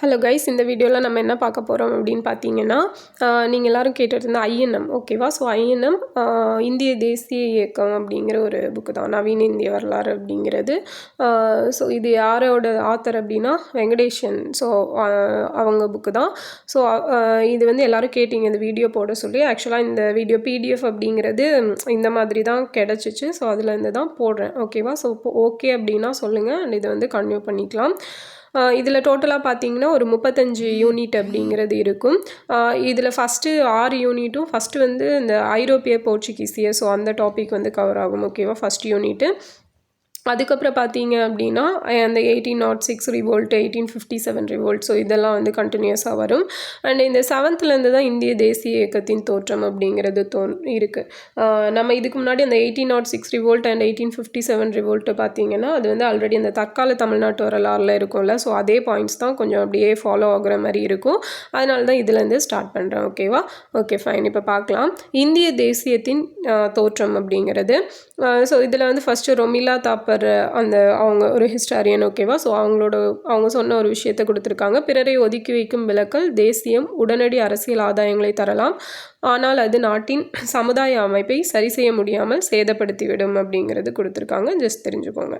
Hello guys இந்த வீடியோவில் நம்ம என்ன பார்க்க போகிறோம் அப்படின்னு பார்த்தீங்கன்னா நீங்கள் எல்லோரும் கேட்டுட்டு இருந்த ஐஎன்எம் ஓகேவா ஸோ ஐஎன்எம் இந்திய தேசிய இயக்கம் அப்படிங்கிற ஒரு புக்கு தான். நவீன இந்திய வரலாறு அப்படிங்கிறது. ஸோ இது யாரோட ஆத்தர் அப்படின்னா வெங்கடேஷன். ஸோ அவங்க புக்கு தான். ஸோ இது வந்து எல்லோரும் கேட்டிங்க இந்த வீடியோ போட சொல்லி. ஆக்சுவலாக இந்த வீடியோ பிடிஎஃப் அப்படிங்கிறது இந்த மாதிரி தான் கிடச்சிச்சு. ஸோ அதில் தான் போடுறேன் ஓகேவா ஸோ இப்போ ஓகே அப்படின்னா சொல்லுங்கள் அண்ட் இதை வந்து கன்டினியூ பண்ணிக்கலாம். இதில் டோட்டலாக பார்த்தீங்கன்னா ஒரு முப்பத்தஞ்சு யூனிட் அப்படிங்கிறது இருக்கும். இதில் ஃபஸ்ட்டு ஆறு யூனிட்டும் ஃபஸ்ட்டு வந்து இந்த ஐரோப்பிய போர்ச்சுகீசிய ஸோ அந்த டாபிக் வந்து கவர் ஆகும் ஓகேவா ஃபஸ்ட் யூனிட்டு அதுக்கப்புறம் பார்த்தீங்க அப்படின்னா அந்த eighteen naught six revolt eighteen fifty seven revolt so இதெல்லாம் வந்து கண்டினியூஸாக வரும். அண்ட் இந்த செவன்த்லேருந்து தான் இந்திய தேசிய இயக்கத்தின் தோற்றம் அப்படிங்கிறது தோ இருக்குது நம்ம இதுக்கு முன்னாடி அந்த eighteen naught six revolt and eighteen fifty seven revolt பார்த்தீங்கன்னா அது வந்து ஆல்ரெடி அந்த தற்கால தமிழ்நாட்டு வரலாறில் இருக்கும்ல. ஸோ அதே பாயிண்ட்ஸ் தான் கொஞ்சம் அப்படியே ஃபாலோ ஆகுற மாதிரி இருக்கும். அதனால தான் இதுலேருந்து ஸ்டார்ட் பண்ணுறேன் ஓகேவா ஓகே ஃபைன் இப்போ பார்க்கலாம். இந்திய தேசியத்தின் தோற்றம் அப்படிங்கிறது. ஸோ இதில் வந்து ஃபஸ்ட்டு ரொமிலா தாப் தாப்பர் அந்த அவங்க ஒரு ஹிஸ்டாரியன் ஓகேவா ஸோ அவங்களோட அவங்க சொன்ன ஒரு விஷயத்தை கொடுத்துருக்காங்க. பிறரை ஒதுக்கி வைக்கும் விலக்கல் தேசியம் உடனடி அரசியல் ஆதாயங்களை தரலாம். ஆனால் அது நாட்டின் சமுதாய அமைப்பை சரி செய்ய முடியாமல் சேதப்படுத்திவிடும் அப்படிங்கிறது கொடுத்துருக்காங்க. ஜஸ்ட் தெரிஞ்சுக்கோங்க.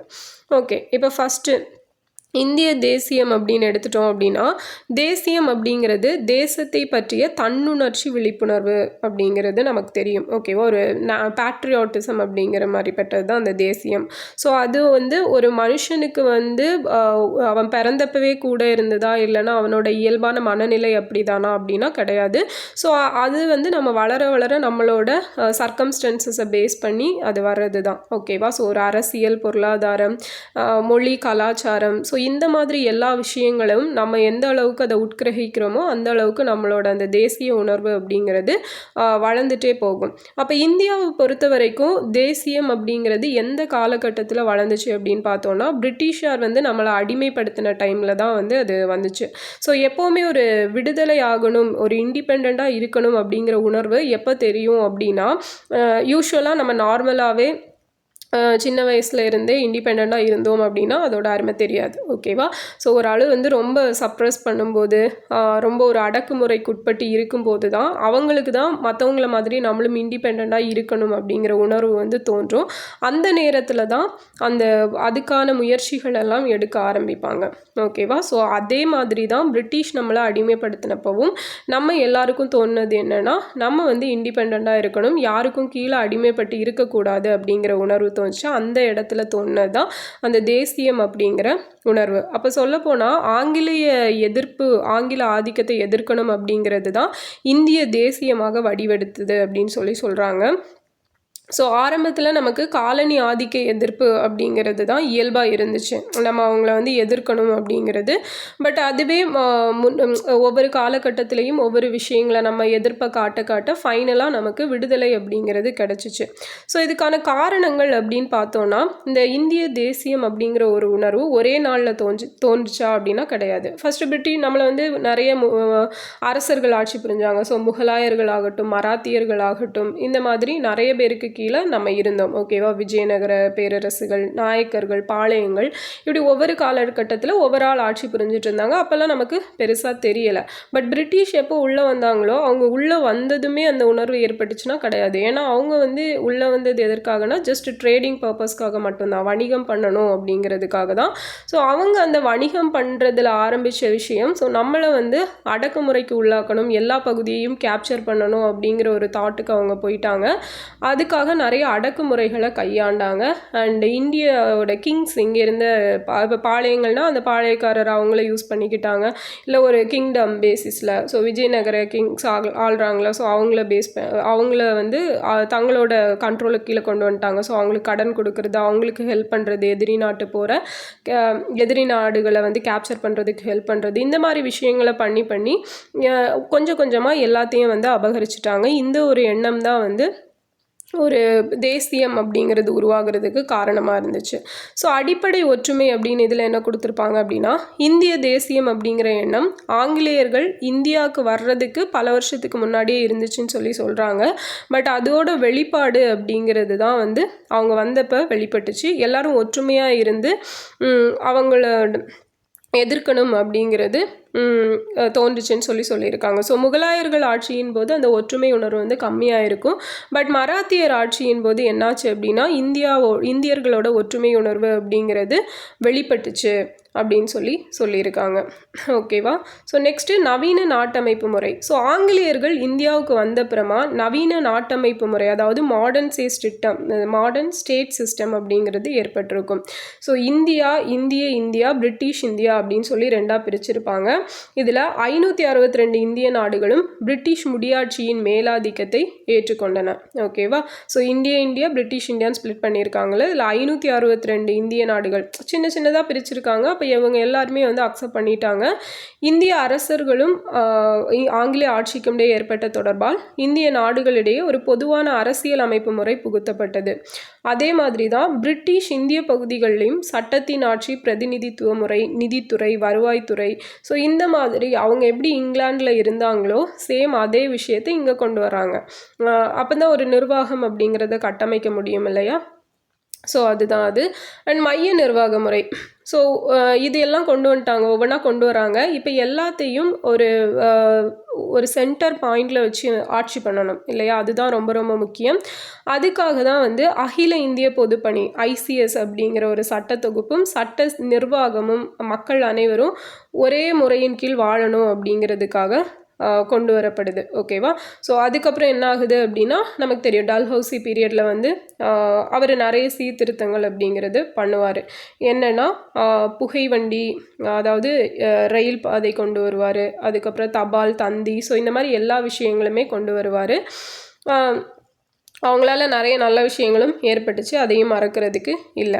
ஓகே இப்போ ஃபஸ்ட்டு இந்திய தேசியம் அப்படின்னு எடுத்துட்டோம் அப்படின்னா தேசியம் அப்படிங்கிறது தேசத்தை பற்றிய தன்னுணர்ச்சி விழிப்புணர்வு அப்படிங்கிறது நமக்கு தெரியும். ஓகேவா ஒரு பேட்ரியாட்டிசம் அப்படிங்கிற மாதிரி பெற்றது தான் அந்த தேசியம். ஸோ அது வந்து ஒரு மனுஷனுக்கு வந்து அவன் பிறந்தப்பவே கூட இருந்ததா இல்லைன்னா அவனோட இயல்பான மனநிலை அப்படி தானா அப்படின்னா கிடையாது. ஸோ அது வந்து நம்ம வளர வளர நம்மளோட சர்க்கம்ஸ்டன்சஸை பேஸ் பண்ணி அது வர்றது தான் ஓகேவா ஸோ ஒரு அரசியல் பொருளாதாரம் மொழி கலாச்சாரம். ஸோ இந்த மாதிரி எல்லா விஷயங்களும் நம்ம எந்த அளவுக்கு அதை உட்கிரகிக்கிறோமோ அந்த அளவுக்கு நம்மளோட அந்த தேசிய உணர்வு அப்படிங்கிறது வளர்ந்துட்டே போகும். அப்போ இந்தியாவை பொறுத்த வரைக்கும் தேசியம் அப்படிங்கிறது எந்த காலகட்டத்தில் வளர்ந்துச்சு அப்படின்னு பார்த்தோன்னா பிரிட்டிஷார் வந்து நம்மளை அடிமைப்படுத்தின டைமில் தான் வந்து அது வந்துச்சு. ஸோ எப்போவுமே ஒரு விடுதலை ஆகணும் ஒரு இண்டிபெண்ட்டாக இருக்கணும் அப்படிங்கிற உணர்வு எப்போ தெரியும் அப்படின்னா யூஸ்வலாக நம்ம நார்மலாகவே சின்ன வயசில் இருந்தே இண்டிபெண்ட்டாக இருந்தோம் அப்படின்னா அதோட அருமை தெரியாது ஓகேவா ஸோ ஒரு ஆள் வந்து ரொம்ப சப்ரஸ் பண்ணும்போது ரொம்ப ஒரு அடக்குமுறைக்கு உட்பட்டு இருக்கும்போது தான் அவங்களுக்கு தான் மற்றவங்கள மாதிரி நம்மளும் இண்டிபெண்ட்டாக இருக்கணும் அப்படிங்கிற உணர்வு வந்து தோன்றும். அந்த நேரத்தில் தான் அந்த அதுக்கான முயற்சிகள் எல்லாம் எடுக்க ஆரம்பிப்பாங்க ஓகேவா ஸோ அதே மாதிரி தான் பிரிட்டிஷ் நம்மளை அடிமைப்படுத்தினப்பவும் நம்ம எல்லாருக்கும் தோணுது என்னென்னா நம்ம வந்து இண்டிபெண்ட்டாக இருக்கணும் யாருக்கும் கீழே அடிமைப்பட்டு இருக்கக்கூடாது அப்படிங்கிற உணர்வு தோணுச்சோ அந்த இடத்துல தோணுனது தான் அந்த தேசியம் அப்படிங்கிற உணர்வு. அப்போ சொல்லப்போனால் ஆங்கிலேய எதிர்ப்பு ஆங்கில ஆதிக்கத்தை எதிர்க்கணும் அப்படிங்கிறது தான் இந்திய தேசியமாக வடிவெடுத்தது அப்படின்னு சொல்லி சொல்கிறாங்க ஸோ ஆரம்பத்தில் நமக்கு காலனி ஆதிக்க எதிர்ப்பு அப்படிங்கிறது தான் இயல்பாக இருந்துச்சு. நம்ம அவங்கள வந்து எதிர்க்கணும் அப்படிங்கிறது. பட் அதுவே ஒவ்வொரு காலகட்டத்திலையும் ஒவ்வொரு விஷயங்களை நம்ம எதிர்ப்பை காட்ட காட்ட ஃபைனலாக நமக்கு விடுதலை அப்படிங்கிறது கிடச்சிச்சு. ஸோ இதுக்கான காரணங்கள் அப்படின்னு பார்த்தோன்னா இந்த இந்திய தேசியம் அப்படிங்கிற ஒரு உணர்வு ஒரே நாளில் தோன்றி தோன்றுச்சா அப்படின்னா கிடையாது. ஃபஸ்ட்டு பிரிட்டிஷ் நம்மளை வந்து நிறைய அரசர்கள் ஆட்சி புரிஞ்சாங்க. ஸோ முகலாயர்கள் ஆகட்டும் மராத்தியர்கள் ஆகட்டும் இந்த மாதிரி நிறைய பேருக்கு கீழே நம்ம இருந்தோம். ஓகேவா விஜயநகர பேரரசுகள் நாயக்கர்கள் பாளையங்கள் இப்படி ஒவ்வொரு காலகட்டத்தில் ஒவ்வொரு ஆள் ஆட்சி புரிஞ்சிட்டு இருந்தாங்க. அப்போல்லாம் நமக்கு பெருசாக தெரியலை. பட் பிரிட்டிஷ் எப்போ உள்ளே வந்தாங்களோ அவங்க உள்ளே வந்ததுமே அந்த உணர்வு ஏற்பட்டுச்சுன்னா கிடையாது. ஏன்னா அவங்க வந்து உள்ளே வந்தது எதற்காகனா ஜஸ்ட் ட்ரேடிங் பர்பஸ்க்காக மட்டும்தான். வணிகம் பண்ணணும் அப்படிங்கிறதுக்காக தான். ஸோ அவங்க அந்த வணிகம் பண்ணுறதுல ஆரம்பித்த விஷயம் ஸோ நம்மளை வந்து அடக்குமுறைக்கு உள்ளாக்கணும் எல்லா பகுதியையும் கேப்சர் பண்ணணும் அப்படிங்கிற ஒரு தாட்டுக்கு அவங்க போயிட்டாங்க. அதுக்காக நிறைய அடக்குமுறைகளை கையாண்டாங்க. அண்ட் இந்தியாவோட கிங்ஸ் இங்கே இருந்த இப்போ பாளையங்கள்னால் அந்த பாளையக்காரர் அவங்கள யூஸ் பண்ணிக்கிட்டாங்க. இல்லை ஒரு கிங்டம் பேசிஸில் ஸோ விஜயநகர கிங்ஸ் ஆள் ஆள்றாங்களா? ஸோ அவங்கள பேஸ் அவங்கள வந்து தங்களோட கண்ட்ரோலுக்கு கீழே கொண்டு வந்துட்டாங்க. ஸோ அவங்களுக்கு கடன் கொடுக்குறது அவங்களுக்கு ஹெல்ப் பண்ணுறது எதிரி நாட்டு போகிற எதிரி நாடுகளை வந்து கேப்சர் பண்ணுறதுக்கு ஹெல்ப் பண்ணுறது இந்த மாதிரி விஷயங்களை பண்ணி பண்ணி கொஞ்சம் கொஞ்சமாக எல்லாத்தையும் வந்து அபகரிச்சிட்டாங்க. இந்த ஒரு எண்ணம் தான் வந்து ஒரு தேசியம் அப்படிங்கிறது உருவாகிறதுக்கு காரணமாக இருந்துச்சு. ஸோ அடிப்படை ஒற்றுமை அப்படின்னு இதில் என்ன கொடுத்துருப்பாங்க அப்படின்னா இந்திய தேசியம் அப்படிங்கிற எண்ணம் ஆங்கிலேயர்கள் இந்தியாவுக்கு வர்றதுக்கு பல வருஷத்துக்கு முன்னாடியே இருந்துச்சுன்னு சொல்லி சொல்கிறாங்க பட் அதோட வெளிப்பாடு அப்படிங்கிறது தான் வந்து அவங்க வந்தப்போ வெளிப்பட்டுச்சு. எல்லோரும் ஒற்றுமையாக இருந்து அவங்கள எதிர்க்கணும் அப்படிங்கிறது தோன்றுச்சுன்னு சொல்லி சொல்லியிருக்காங்க. ஸோ முகலாயர்கள் ஆட்சியின் போது அந்த ஒற்றுமை உணர்வு வந்து கம்மியாக இருக்கும் பட் மராத்தியர் ஆட்சியின் போது என்னாச்சு அப்படின்னா இந்தியாவோ இந்தியர்களோட ஒற்றுமை உணர்வு அப்படிங்கிறது வெளிப்பட்டுச்சு அப்படின்னு சொல்லி சொல்லியிருக்காங்க. ஓகேவா ஸோ நெக்ஸ்ட்டு நவீன நாட்டமைப்பு முறை. ஸோ ஆங்கிலேயர்கள் இந்தியாவுக்கு வந்தப்புறமா நவீன நாட்டமைப்பு முறை அதாவது modern say system modern state system அப்படிங்கிறது ஏற்பட்டிருக்கும். ஸோ இந்தியா இந்திய இந்தியா பிரிட்டிஷ் இந்தியா அப்படின்னு சொல்லி ரெண்டாக பிரிச்சிருப்பாங்க. இதில் ஐநூற்றி அறுபத்தி ரெண்டு இந்திய நாடுகளும் பிரிட்டிஷ் முடியாட்சியின் மேலாதிக்கத்தை ஏற்றுக்கொண்டன. ஓகேவா? ஸோ இந்திய இந்தியா பிரிட்டிஷ் இந்தியான்னு ஸ்ப்ளிட் பண்ணியிருக்காங்களே. இதில் ஐநூற்றி அறுபத்தி ரெண்டு இந்திய நாடுகள். சின்ன சின்னதாக பிரிச்சிருக்காங்க. அப்போ இவங்க எல்லாருமே வந்து அக்செப்ட் பண்ணிட்டாங்க. இந்திய அரசர்களும் ஆங்கிலேய ஆட்சிக்கும் இடையே ஏற்பட்ட தொடர்பால் இந்திய நாடுகளிடையே ஒரு பொதுவான அரசியல் அமைப்பு முறை புகுத்தப்பட்டது. அதே மாதிரி தான் பிரிட்டிஷ் இந்திய பகுதிகள்லையும் சட்டத்தின் ஆட்சி பிரதிநிதித்துவ முறை நிதித்துறை வருவாய்த்துறை. ஸோ இந்த மாதிரி அவங்க எப்படி இங்கிலாந்தில் இருந்தாங்களோ சேம் அதே விஷயத்தை இங்கே கொண்டு வராங்க அப்போ தான் ஒரு நிர்வாகம் அப்படிங்கிறத கட்டமைக்க முடியும் இல்லையா? ஸோ அதுதான் அது. அண்ட் மைய நிர்வாக முறை. ஸோ இது எல்லாம் கொண்டு வந்துட்டாங்க. ஒவ்வொன்றா கொண்டு வராங்க. இப்போ எல்லாத்தையும் ஒரு ஒரு சென்டர் பாயிண்டில் வச்சு ஆட்சி பண்ணணும். இல்லையா? அதுதான் ரொம்ப ரொம்ப முக்கியம். அதுக்காக தான் வந்து அகில இந்திய பொதுப்பணி ஐசிஎஸ் அப்படிங்கிற ஒரு சட்ட தொகுப்பும் சட்ட நிர்வாகமும் மக்கள் அனைவரும் ஒரே முறையின் கீழ் வாழணும் அப்படிங்கிறதுக்காக கொண்டு வரப்படுது ஓகேவா ஸோ அதுக்கப்புறம் என்ன ஆகுது அப்படின்னா நமக்கு தெரியும் டல்ஹவுசி பீரியடில் வந்து அவர் நிறைய சீர்திருத்தங்கள் அப்படிங்கிறது பண்ணுவார். என்னென்னா புகை வண்டி அதாவது ரயில் பாதை கொண்டு வருவார். அதுக்கப்புறம் தபால் தந்தி ஸோ இந்த மாதிரி எல்லா விஷயங்களுமே கொண்டு வருவார். அவங்களால நிறைய நல்ல விஷயங்களும் ஏற்பட்டுச்சு. அதையும் மறக்கிறதுக்கு இல்லை.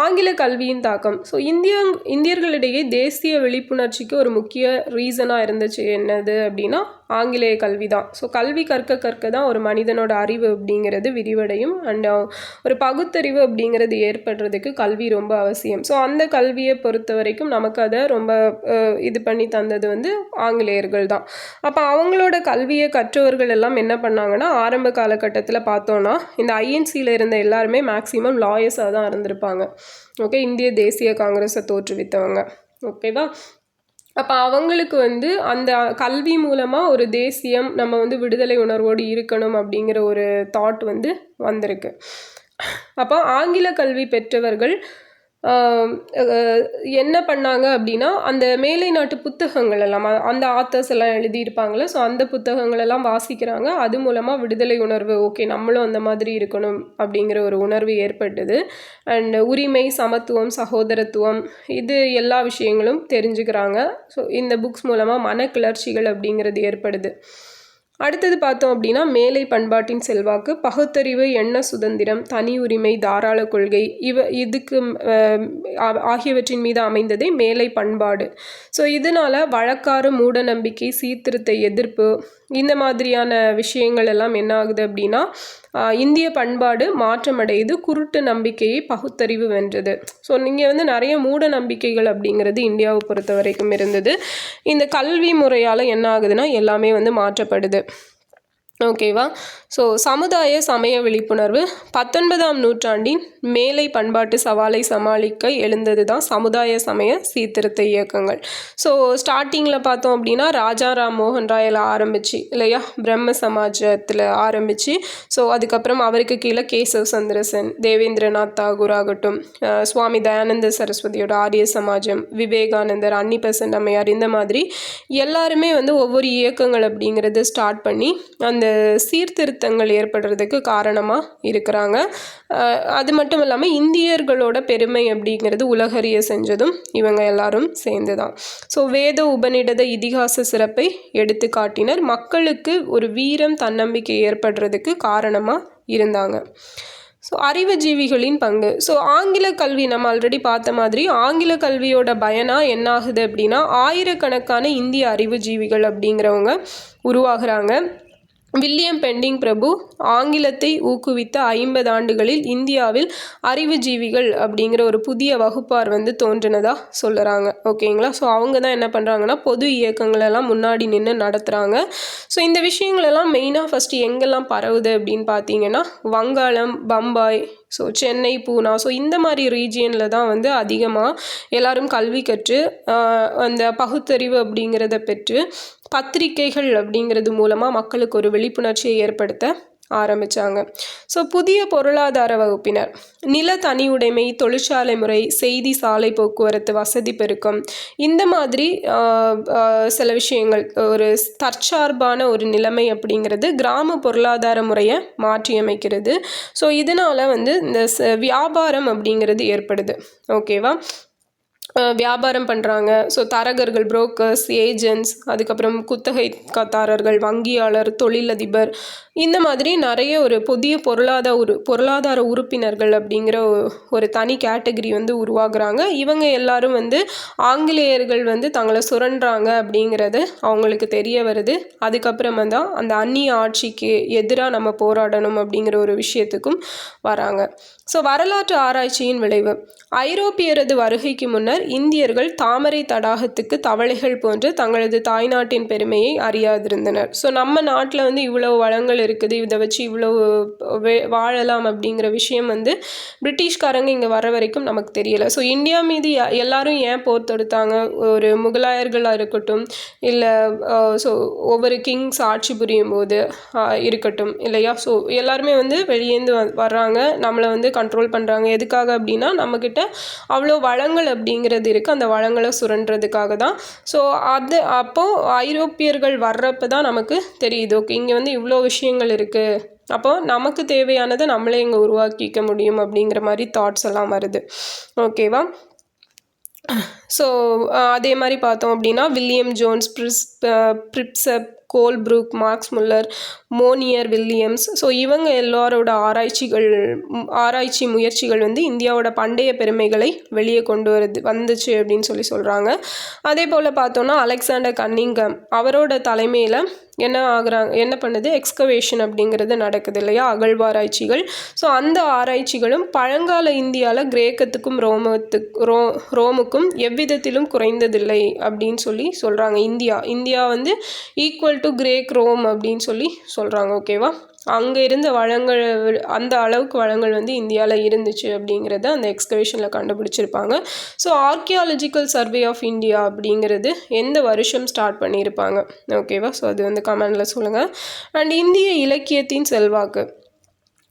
ஆங்கில கல்வியின் தாக்கம். ஸோ இந்தியா இந்தியர்களிடையே தேசிய விழிப்புணர்ச்சிக்கு ஒரு முக்கிய ரீசனாக இருந்துச்சு என்னது அப்படின்னா ஆங்கிலேய கல்வி தான். ஸோ கல்வி கற்க கற்க தான் ஒரு மனிதனோட அறிவு அப்படிங்கிறது விரிவடையும். அண்ட் uh, ஒரு பகுத்தறிவு அப்படிங்கிறது ஏற்படுறதுக்கு கல்வி ரொம்ப அவசியம். ஸோ அந்த கல்வியை பொறுத்த வரைக்கும் நமக்கு அதை ரொம்ப uh, இது பண்ணி தந்தது வந்து ஆங்கிலேயர்கள் தான். அப்போ அவங்களோட கல்வியை கற்றவர்கள் எல்லாம் என்ன பண்ணாங்கன்னா ஆரம்ப காலகட்டத்தில் பார்த்தோன்னா இந்த ஐஎன்சியில் இருந்த எல்லாருமே மேக்ஸிமம் லாயர்ஸாக தான் இருந்திருப்பாங்க. ஓகே இந்திய தேசிய காங்கிரஸை தோற்றுவித்தவங்க. ஓகேவா? அப்போ அவங்களுக்கு வந்து அந்த கல்வி மூலமாக ஒரு தேசியம் நம்ம வந்து விடுதலை உணர்வோடு இருக்கணும் அப்படிங்கிற ஒரு தாட் வந்து வந்திருக்கு. அப்போ ஆங்கில கல்வி பெற்றவர்கள் என்ன பண்ணாங்க அப்படின்னா அந்த மேலை நாட்டு புத்தகங்கள் எல்லாம் அந்த ஆத்தர்ஸ் எல்லாம் எழுதியிருப்பாங்களே ஸோ அந்த புத்தகங்கள் எல்லாம் வாசிக்கிறாங்க. அது மூலமாக விடுதலை உணர்வு ஓகே நம்மளும் அந்த மாதிரி இருக்கணும் அப்படிங்கிற ஒரு உணர்வு ஏற்பட்டது. அண்ட் உரிமை சமத்துவம் சகோதரத்துவம் இது எல்லா விஷயங்களும் தெரிஞ்சுக்கிறாங்க. ஸோ இந்த புக்ஸ் மூலமாக மன கிளர்ச்சிகள் அப்படிங்கிறது ஏற்படுது. அடுத்தது பார்த்தோம் அப்படின்னா மேலை பண்பாட்டின் செல்வாக்கு பகுத்தறிவு எண்ண சுதந்திரம் தனி உரிமை தாராள கொள்கை இவ இதுக்கு ஆகியவற்றின் மீது அமைந்ததே மேலை பண்பாடு. ஸோ இதனால் வழக்காறு மூட நம்பிக்கை சீர்திருத்த எதிர்ப்பு இந்த மாதிரியான விஷயங்கள் எல்லாம் என்ன ஆகுது அப்படின்னா இந்திய பண்பாடு மாற்றமடையுது குருட்டு நம்பிக்கையை பகுத்தறிவு வென்றது. ஸோ நீங்கள் வந்து நிறைய மூட நம்பிக்கைகள் அப்படிங்கிறது இந்தியாவை பொறுத்த வரைக்கும் இருந்தது. இந்த கல்வி முறையால் என்ன ஆகுதுன்னா எல்லாமே வந்து மாற்றப்படுது. ஓகேவா ஸோ சமுதாய சமய விழிப்புணர்வு. பத்தொன்பதாம் நூற்றாண்டின் மேலை பண்பாட்டு சவாலை சமாளிக்க எழுந்தது தான் சமுதாய சமய சீர்திருத்த இயக்கங்கள். ஸோ ஸ்டார்டிங்கில் பார்த்தோம் அப்படின்னா ராஜா ராம் மோகன் ராயில் ஆரம்பிச்சு இல்லையா? பிரம்ம சமாஜத்தில் ஆரம்பித்து ஸோ அதுக்கப்புறம் அவருக்கு கீழே கேசவ் சந்திரசன் தேவேந்திரநாத் தாகூர் ஆகட்டும் சுவாமி தயானந்த சரஸ்வதியோட ஆரிய சமாஜம் விவேகானந்தர் அன்னிபெசன்ட் அம்மையார் இந்த மாதிரி எல்லாருமே வந்து ஒவ்வொரு இயக்கங்கள் அப்படிங்கிறது ஸ்டார்ட் பண்ணி அந்த சீர்திருத்தங்கள் ஏற்படுறதுக்கு காரணமாக இருக்கிறாங்க. அது மட்டும் இல்லாமல் இந்தியர்களோட பெருமை அப்படிங்கிறது உலகறிய செஞ்சதும் இவங்க எல்லாரும் சேர்ந்து தான் ஸோ வேத உபநிடத இதிகாச சிறப்பை எடுத்து காட்டினர் மக்களுக்கு ஒரு வீரம் தன்னம்பிக்கை ஏற்படுறதுக்கு காரணமாக இருந்தாங்க. ஸோ அறிவுஜீவிகளின் பங்கு. ஸோ ஆங்கில கல்வி நம்ம ஆல்ரெடி பார்த்த மாதிரி ஆங்கில கல்வியோட பயனா என்ன ஆகுது அப்படின்னா ஆயிரக்கணக்கான இந்திய அறிவுஜீவிகள் அப்படிங்கிறவங்க உருவாகுறாங்க. வில்லியம் பெண்டிங் பிரபு ஆங்கிலத்தை ஊக்குவித்த ஐம்பது ஆண்டுகளில் இந்தியாவில் அறிவுஜீவிகள் அப்படிங்கிற ஒரு புதிய வகுப்பார் வந்து தோன்றினதாக சொல்லுறாங்க. ஓகேங்களா? ஸோ அவங்க தான் என்ன பண்ணுறாங்கன்னா பொது இயக்கங்களெல்லாம் முன்னாடி நின்று நடத்துகிறாங்க ஸோ இந்த விஷயங்களெல்லாம் மெயினாக ஃபஸ்ட்டு எங்கெல்லாம் பரவுது அப்படின்னு பார்த்தீங்கன்னா வங்காளம் பம்பாய் ஸோ சென்னை பூனா ஸோ இந்த மாதிரி ரீஜியனில் தான் வந்து அதிகமாக எல்லோரும் கல்வி கற்று அந்த பகுத்தறிவு அப்படிங்கிறத பெற்று பத்திரிகைகள் அப்படிங்கிறது மூலமாக மக்களுக்கு ஒரு விழிப்புணர்ச்சியை ஏற்படுத்த ஆரம்பித்தாங்க ஸோ புதிய பொருளாதார வகுப்பினர். நில தனியுடைமை தொழிற்சாலை முறை செய்தி சாலை போக்குவரத்து வசதி பெருக்கம். இந்த மாதிரி சில விஷயங்கள். ஒரு தற்சார்பான ஒரு நிலைமை அப்படிங்கிறது கிராம பொருளாதார முறையை மாற்றியமைக்கிறது ஸோ இதனால் வந்து இந்த வியாபாரம் அப்படிங்கிறது ஏற்படுது. ஓகேவா வியாபாரம் பண்ணுறாங்க ஸோ தரகர்கள் புரோக்கர்ஸ் ஏஜென்ட்ஸ் அதுக்கப்புறம் குத்தகைதாரர்கள் வங்கியாளர் தொழிலதிபர் இந்த மாதிரி நிறைய ஒரு புதிய பொருளாதார உரு பொருளாதார உறுப்பினர்கள் அப்படிங்கிற ஒரு தனி கேட்டகரி வந்து உருவாகுறாங்க. இவங்க எல்லாரும் வந்து ஆங்கிலேயர்கள் வந்து தங்களை சுரண்டுறாங்க அப்படிங்கிறது அவங்களுக்கு தெரிய வருது. அதுக்கப்புறமா தான் அந்த அந்நிய ஆட்சிக்கு எதிராக நம்ம போராடணும் அப்படிங்கிற ஒரு விஷயத்துக்கும் வராங்க. ஸோ வரலாற்று ஆராய்ச்சியின் விளைவு. ஐரோப்பியரது வருகைக்கு முன்னர் இந்தியர்கள் தாமரை தடாகத்துக்கு தவளைகள் போன்று தங்களது தாய்நாட்டின் பெருமையை அறியாதிருந்தனர். ஸோ நம்ம நாட்டில் வந்து இவ்வளவு வளங்கள் இருக்குது. இதை வச்சு இவ்வளோ வே- வாழலாம் அப்படிங்கிற விஷயம் வந்து பிரிட்டிஷ்காரங்க இங்கே வர வரைக்கும் நமக்கு தெரியலை. ஸோ இந்தியா மீது எல்லாரும் ஏன் போர் தொடுத்தாங்க? ஒரு முகலாயர்களாக இருக்கட்டும் இல்லை ஸோ ஒவ்வொரு கிங்ஸ் ஆட்சி புரியும் போது இருக்கட்டும் இல்லையா? ஸோ எல்லாருமே வந்து வெளியேந்து வர்றாங்க. நம்மளை வந்து கண்ட்ரோல் பண்ணுறாங்க எதுக்காக அப்படின்னா நம்மக்கிட்ட அவ்வளோ வளங்கள் அப்படிங்கிறது இருக்குது அந்த வளங்களை சுரண்டுறதுக்காக தான். ஸோ அது அப்போது ஐரோப்பியர்கள் வர்றப்ப தான் நமக்கு தெரியுது. ஓகே இங்கே வந்து இவ்வளோ விஷயம் விஷயங்கள் இருக்குது அப்போது நமக்கு தேவையானதை நம்மளே இங்கே உருவாக்கிக்க முடியும் அப்படிங்கிற மாதிரி தாட்ஸ் எல்லாம் வருது. ஓகேவா ஸோ அதே மாதிரி பார்த்தோம் அப்படின்னா William Jones பிரிஸ் Prinsep Colebrooke Max Muller Monier Williams. So இவங்க எல்லாரோட ஆராய்ச்சிகள் ஆராய்ச்சி முயற்சிகள் வந்து இந்தியாவோட பண்டைய பெருமைகளை வெளியே கொண்டு வருது வந்துச்சு அப்படின்னு சொல்லி சொல்கிறாங்க அதே போல் பார்த்தோன்னா அலெக்சாண்டர் கன்னிங்கம் அவரோட தலைமையில் என்ன ஆகுறாங்க என்ன பண்ணுது? எக்ஸ்கவேஷன் அப்படிங்கிறது நடக்குது இல்லையா? அகழ்வாராய்ச்சிகள். ஸோ அந்த ஆராய்ச்சிகளும் பழங்கால இந்தியாவில் கிரேக்கத்துக்கும் ரோமத்துக்கு ரோ ரோமுக்கும் எவ்விதத்திலும் குறைந்ததில்லை அப்படின்னு சொல்லி சொல்கிறாங்க இந்தியா இந்தியா வந்து ஈக்குவல் டு கிரேக் ரோம் அப்படின்னு சொல்லி சொல்கிறாங்க ஓகேவா அங்கே இருந்த வளங்கள் அந்த அளவுக்கு வளங்கள் வந்து இந்தியாவில் இருந்துச்சு அப்படிங்கிறத அந்த எக்ஸ்கவேஷனில் கண்டுபிடிச்சிருப்பாங்க. So archaeological survey of India அப்படிங்கிறது எந்த வருஷம் ஸ்டார்ட் பண்ணியிருப்பாங்க ஓகேவா ஸோ அது வந்து கமெண்டில் சொல்லுங்கள் அண்ட் இந்திய இலக்கியத்தின் செல்வாக்கு.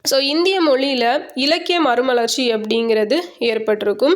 ஸோ இந்திய மொழியில் இலக்கிய மறுமலர்ச்சி அப்படிங்கிறது ஏற்பட்டிருக்கும்.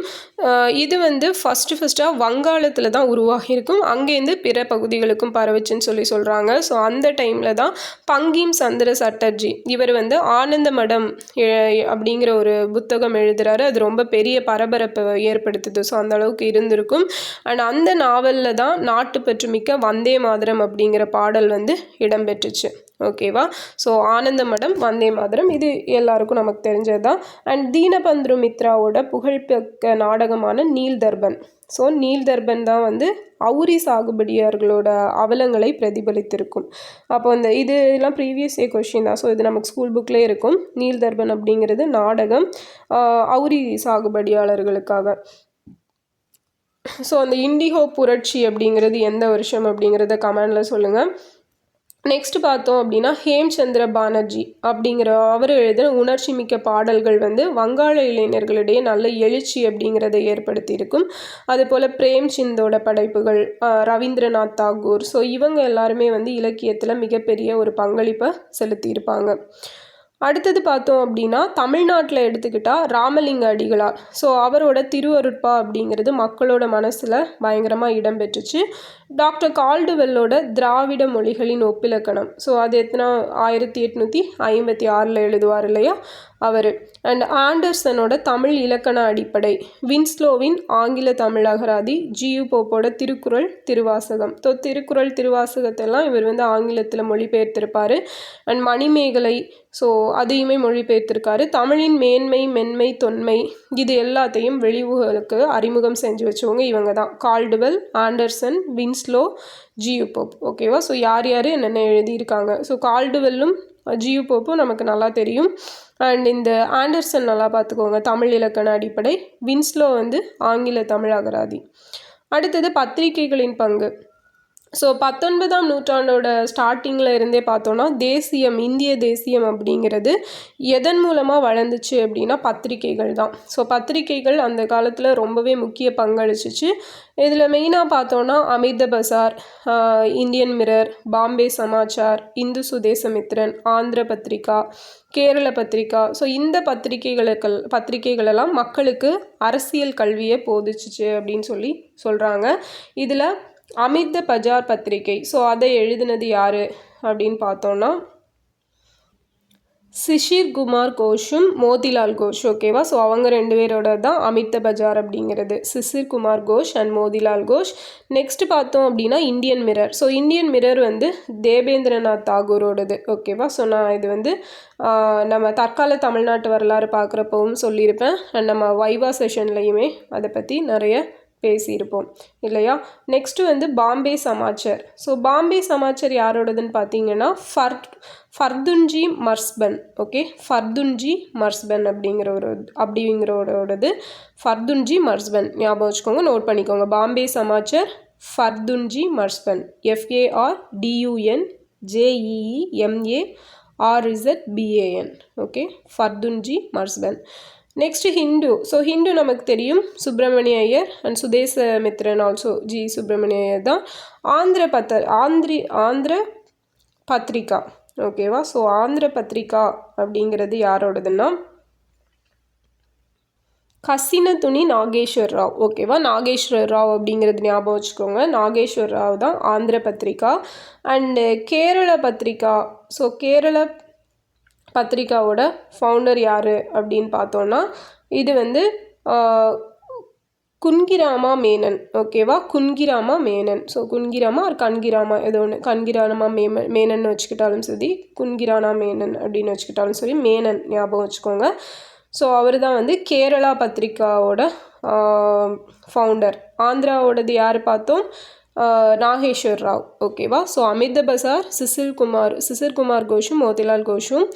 இது வந்து ஃபஸ்ட்டு ஃபஸ்ட்டாக வங்காளத்தில் தான் உருவாகியிருக்கும். அங்கேருந்து பிற பகுதிகளுக்கும் பரவுச்சுன்னு சொல்லி சொல்கிறாங்க ஸோ அந்த டைமில் தான் பங்கீம் சந்திர சட்டர்ஜி இவர் வந்து ஆனந்த மடம் எ- அப்படிங்கிற ஒரு புத்தகம் எழுதுறாரு. அது ரொம்ப பெரிய பரபரப்பை ஏற்படுத்துது. ஸோ அந்த அளவுக்கு இருந்திருக்கும். அண்ட் அந்த நாவலில் தான் நாட்டுப்பற்று மிக்க வந்தே மாதரம் அப்படிங்கிற பாடல் வந்து இடம்பெற்றுச்சு. ஓகேவா ஸோ ஆனந்த மடம் வந்தே மாதரம் இது எல்லாருக்கும் நமக்கு தெரிஞ்சது தான் அண்ட் தீனபந்துரு மித்ராவோட புகழ்பெக்க நாடகமான Neil Darpan so Neil Darpan தான் வந்து அவுரி சாகுபடியார்களோட அவலங்களை பிரதிபலித்திருக்கும். அப்போ இந்த இது எல்லாம் ப்ரீவியஸ் ஏ கொஷின் தான். ஸோ இது நமக்கு ஸ்கூல் புக்லேயே இருக்கும். நீல் தர்பன் அப்படிங்கிறது நாடகம் அவுரி சாகுபடியாளர்களுக்காக. ஸோ அந்த இண்டிகோ புரட்சி அப்படிங்கிறது எந்த வருஷம் அப்படிங்கிறத கமெண்டில் சொல்லுங்கள் நெக்ஸ்ட் பார்த்தோம் அப்படின்னா ஹேம்சந்திர பானர்ஜி அப்படிங்கிற அவர் எழுதின உணர்ச்சி மிக்க பாடல்கள் வந்து வங்காள இளைஞர்களிடையே நல்ல எழுச்சி அப்படிங்கிறத ஏற்படுத்தியிருக்கும். அதுபோல் பிரேம்சிந்தோட படைப்புகள் ரவீந்திரநாத் தாகூர். ஸோ இவங்க எல்லாருமே வந்து இலக்கியத்தில் மிகப்பெரிய ஒரு பங்களிப்பை செலுத்தியிருப்பாங்க. அடுத்தது பார்த்தோம் அப்படின்னா தமிழ்நாட்டில் எடுத்துக்கிட்டால் ராமலிங்க அடிகளார். ஸோ அவரோட திருவருட்பா அப்படிங்கிறது மக்களோட மனசில் பயங்கரமாக இடம்பெற்றுச்சு. டாக்டர் கால்டுவெல்லோட திராவிட மொழிகளின் ஒப்பிலக்கணம். ஸோ அது எத்தனை ஆயிரத்தி எட்நூற்றி ஐம்பத்தி ஆறில் எழுதுவார் இல்லையா? அவர். அண்ட் ஆண்டர்சனோட தமிழ் இலக்கண அடிப்படை. வின்ஸ்லோவின் ஆங்கில தமிழ் அகராதி ஜியு போப்போட திருக்குறள் திருவாசகம். ஸோ திருக்குறள் திருவாசகத்தெல்லாம் இவர் வந்து ஆங்கிலத்தில் மொழிபெயர்த்திருப்பார். அண்ட் மணிமேகலை ஸோ அதையுமே மொழிபெயர்த்திருக்காரு. தமிழின் மேன்மை மென்மை தொன்மை இது எல்லாத்தையும் வெளிவுகளுக்கு அறிமுகம் செஞ்சு வச்சவங்க இவங்க தான். Caldwell Anderson Winslow G U Pope. ஓகேவா ஸோ யார் யார் என்னென்ன எழுதியிருக்காங்க? ஸோ கால்டுவெல்லும் ஜியு போப்பும் நமக்கு நல்லா தெரியும். அண்ட் இந்த ஆண்டர்சன் நல்லா பார்த்துக்கோங்க தமிழ் இலக்கண அடிப்படை. வின்ஸ்லோ வந்து ஆங்கில தமிழ் அகராதி அடுத்தது பத்திரிகைகளின் பங்கு. ஸோ பத்தொன்பதாம் நூற்றாண்டோட ஸ்டார்டிங்கில் இருந்தே பார்த்தோன்னா தேசியம் இந்திய தேசியம் அப்படிங்கிறது எதன் மூலமாக வளர்ந்துச்சு அப்படின்னா பத்திரிகைகள் தான். ஸோ பத்திரிகைகள் அந்த காலத்தில் ரொம்பவே முக்கிய பங்களிச்சிச்சு. இதில் மெயினாக பார்த்தோன்னா Amrita Bazar Indian Mirror Bombay Samachar Hindu Swadesamitran Andhra Patrika Kerala Patrika. So இந்த பத்திரிகைகளுக்கள் பத்திரிகைகளெல்லாம் மக்களுக்கு அரசியல் கல்வியை போதிச்சிச்சு அப்படின்னு சொல்லி சொல்கிறாங்க இதில் அமிர்த பஜார் பத்திரிகை. ஸோ அதை எழுதினது யார்? அப்படின்னு பார்த்தோன்னா சிஷிர் குமார் கோஷும் மோதிலால் கோஷ். ஓகேவா ஸோ அவங்க ரெண்டு பேரோட தான் அமித்த பஜார் அப்படிங்கிறது. சிஷிர் குமார் கோஷ் அண்ட் மோதிலால் கோஷ். நெக்ஸ்ட் பார்த்தோம் அப்படின்னா Indian Mirror. So Indian Mirror வந்து தேபேந்திரநாத் தாகூரோடது. ஓகேவா ஸோ நான் இது வந்து நம்ம தற்கால தமிழ்நாட்டு வரலாறு பார்க்குறப்பவும் சொல்லியிருப்பேன். அண்ட் நம்ம வைவா செஷன்லையுமே அதை பற்றி நிறைய பேசியிருப்போம் இல்லையா? நெக்ஸ்ட்டு வந்து பாம்பே சமாச்சர். ஸோ பாம்பே சமாச்சர் யாரோடதுன்னு பார்த்தீங்கன்னா ஃபர் ஃபர்துன்ஜி மர்ஸ்பன் ஓகே ஃபர்துன்ஜி மர்ஸ்பன் அப்படிங்கிற ஒரு அப்படிங்கிறோடது ஃபர்துன்ஜி மர்ஸ்பன். ஞாபகம் வச்சுக்கோங்க நோட் பண்ணிக்கோங்க. Bombay Samachar Fardunji Marzban. F A R D U N J E E M A R Z B A N okay Fardunji Marzban. Next Hindu so Hindu நமக்கு தெரியும் Subramania Iyer and Swadesamitran also G Subramania Iyer தான் ஆந்திர பத்த ஆந்திரி ஆந்திர பத்திரிக்கா ஓகேவா so Andhra Patrika அப்படிங்கிறது யாரோடதுன்னா கசின துணி நாகேஸ்வர் ராவ் ஓகேவா நாகேஸ்வர் ராவ் அப்படிங்கிறது ஞாபகம் வச்சுக்கோங்க நாகேஸ்வர் ராவ் தான் ஆந்திர பத்திரிகா அண்டு கேரள பத்திரிகா ஸோ கேரள பத்திரிக்காவோட ஃபவுண்டர் யார் அப்படின்னு பார்த்தோன்னா இது வந்து குன்கிராமா மேனன் ஓகேவா குன்கிராமா மேனன். ஸோ குன்கிராமா ஒரு கன்கிராமா? ஏதோ ஒன்று கன்கிராமா மேம மேனன் வச்சுக்கிட்டாலும் சரி குன்கிரானா மேனன் அப்படின்னு வச்சுக்கிட்டாலும் சரி மேனன் ஞாபகம் வச்சுக்கோங்க. ஸோ அவர் தான் வந்து கேரளா பத்திரிக்காவோட ஃபவுண்டர் ஆந்திராவோடது யார் பார்த்தோம்? நாகேஸ்வர் ராவ். ஓகேவா ஸோ அமித பசார் சிசில் குமார் சிசில் குமார் கோஷும் மோதிலால் கோஷும்